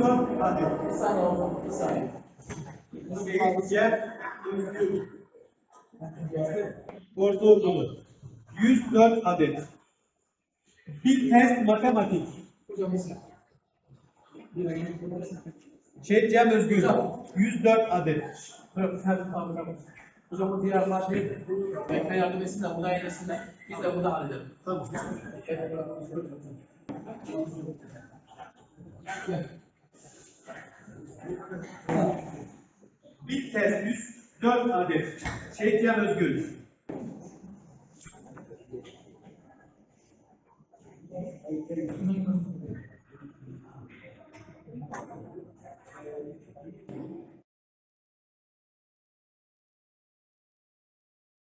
104 adet. Bir saniye oğlum, bir saniye. Seyirciye Özgür. Ortaokulu. 104 adet. Bir test matematik. Hocam dakika. Şehitcem Özgür. 104 adet. Hocam bu diğerler şey, bekle yardım etsin de buna eylesinler. Biz de bunu halledelim. Tamam. Bir test 104 adet. Şehitcem Özgür.